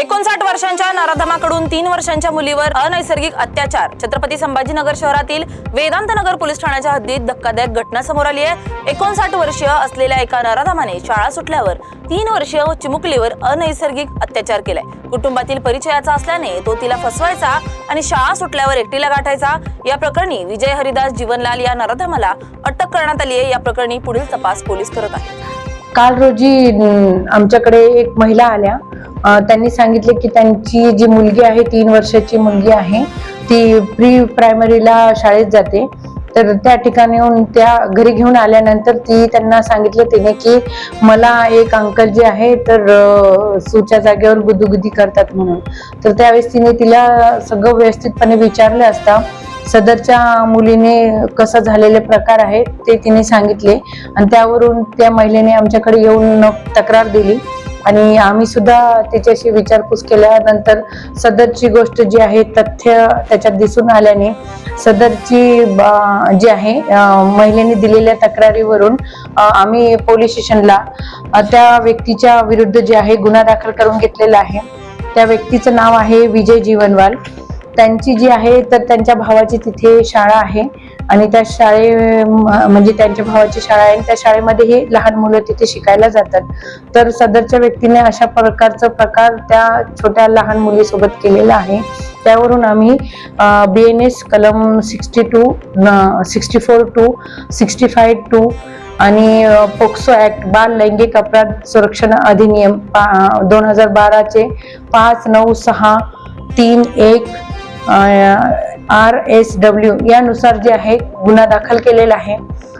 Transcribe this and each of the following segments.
एकोणसाठ वर्षांच्या नराधमाकडून तीन वर्षांच्या मुलीवर अनैसर्गिक अत्याचार. छत्रपती संभाजीनगर शहरातील वेदांत नगर पोलीस ठाण्याच्या हद्दीत धक्कादायक घटना समोर आली आहे. एकोणसाठ वर्षीय असलेल्या एका नराधमाने शाळा सुटल्यावर तीन वर्षीय चिमुकलीवर अनैसर्गिक अत्याचार केलाय. कुटुंबातील परिचयाचा असल्याने तो तिला फसवायचा आणि शाळा सुटल्यावर एकटीला गाठायचा. या प्रकरणी विजय हरिदास जीवनलाल या नराधमाला अटक करण्यात आली आहे. या प्रकरणी पुढील तपास पोलीस करत आहेत. काल रोजी आमच्याकडे एक महिला आल्या. त्यांनी सांगितले की त्यांची जी मुलगी आहे तीन वर्षाची मुलगी आहे ती प्री प्रायमरीला शाळेत जाते. तर त्या ठिकाणी त्या घरी घेऊन आल्यानंतर ती त्यांना सांगितलं तिने की मला एक अंकल जे आहे तर अं, सूच्या जागेवर गुदुगुदी करतात म्हणून. तर त्यावेळेस तिने तिला सगळं व्यवस्थितपणे विचारलं असता. सदरच्या मुलीने कसं झालेले प्रकार आहेत ते तिने सांगितले. आणि त्यावरून त्या महिलेने आमच्याकडे येऊन तक्रार दिली. आणि आम्ही सुद्धा तिच्याशी विचारपूस केल्यानंतर सदरची गोष्ट जी आहे तथ्य त्याच्यात दिसून आल्याने सदरची जी आहे महिलेने दिलेल्या तक्रारीवरून आम्ही पोलीस स्टेशनला त्या व्यक्तीच्या विरुद्ध जे आहे गुन्हा दाखल करून घेतलेला आहे. त्या व्यक्तीचं नाव आहे विजय जीवनवाल. त्यांची जी आहे तर त्यांच्या भावाची तिथे शाळा आहे. आणि त्या शाळे म्हणजे त्यांच्या भावाची शाळा आहे. आणि त्या शाळेमध्ये हे लहान मुलं तिथे शिकायला जातात. तर सदरच्या व्यक्तीने अशा प्रकारचा प्रकार त्या छोट्या लहान मुलीसोबत केलेला आहे. त्यावरून आम्ही बी एन एस कलम sixty two sixty four two sixty five two आणि पोक्सो ॲक्ट बाल लैंगिक अपराध संरक्षण अधिनियम पा दोन हजार बाराचे पाच नऊ सहा तीन एक आर एस डब्ल्यू यानुसार जे आहे गुन्हा दाखल केलेला आहे.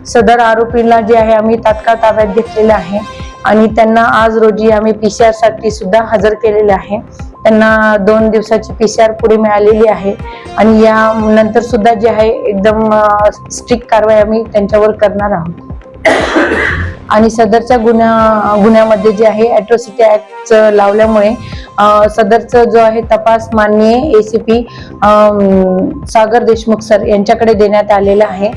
सदर आरोपींना जे आहे आम्ही तात्काळ ताब्यात घेतलेलं आहे. आणि त्यांना आज रोजी आम्ही पी सी आरसाठी सुद्धा हजर केलेले आहे. त्यांना दोन दिवसाची पी सी आर पुढे मिळालेली आहे. आणि या नंतर सुद्धा जे आहे एकदम स्ट्रिक्ट कारवाई आम्ही त्यांच्यावर करणार आहोत. आणि सदरच्या गुन्हा गुन्ह्यामध्ये जे आहे अॅट्रॉसिटी ऍक्ट लावल्यामुळे सदरचा जो आहे तपास माननीय एसीपी सागर देशमुख सर यांच्याकडे देण्यात आलेला आहे.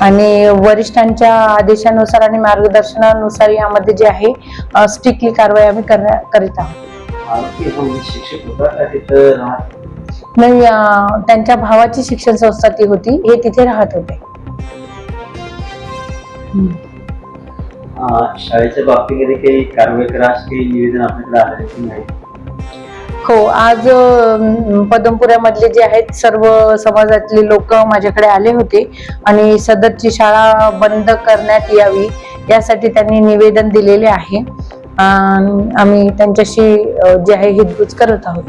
आणि वरिष्ठांच्या आदेशानुसार आणि मार्गदर्शनानुसार यामध्ये जे आहे स्ट्रिक्टली कारवाई आम्ही करीत आहोत. नाही त्यांच्या भावाची शिक्षण संस्था ती होती. हे तिथे राहत होते. अं, शाळेच्या बाबतीमध्ये काही कारवाई करा अशी काही निवेदन आपल्याकडे आलं की नाही. हो आज पदमपुऱ्यामधले जे आहेत सर्व समाजातले लोक माझ्याकडे आले होते आणि सदरची शाळा बंद करण्यात यावी यासाठी त्यांनी निवेदन दिलेले आहे. आम्ही त्यांच्याशी जे आहे हितगुज करत आहोत.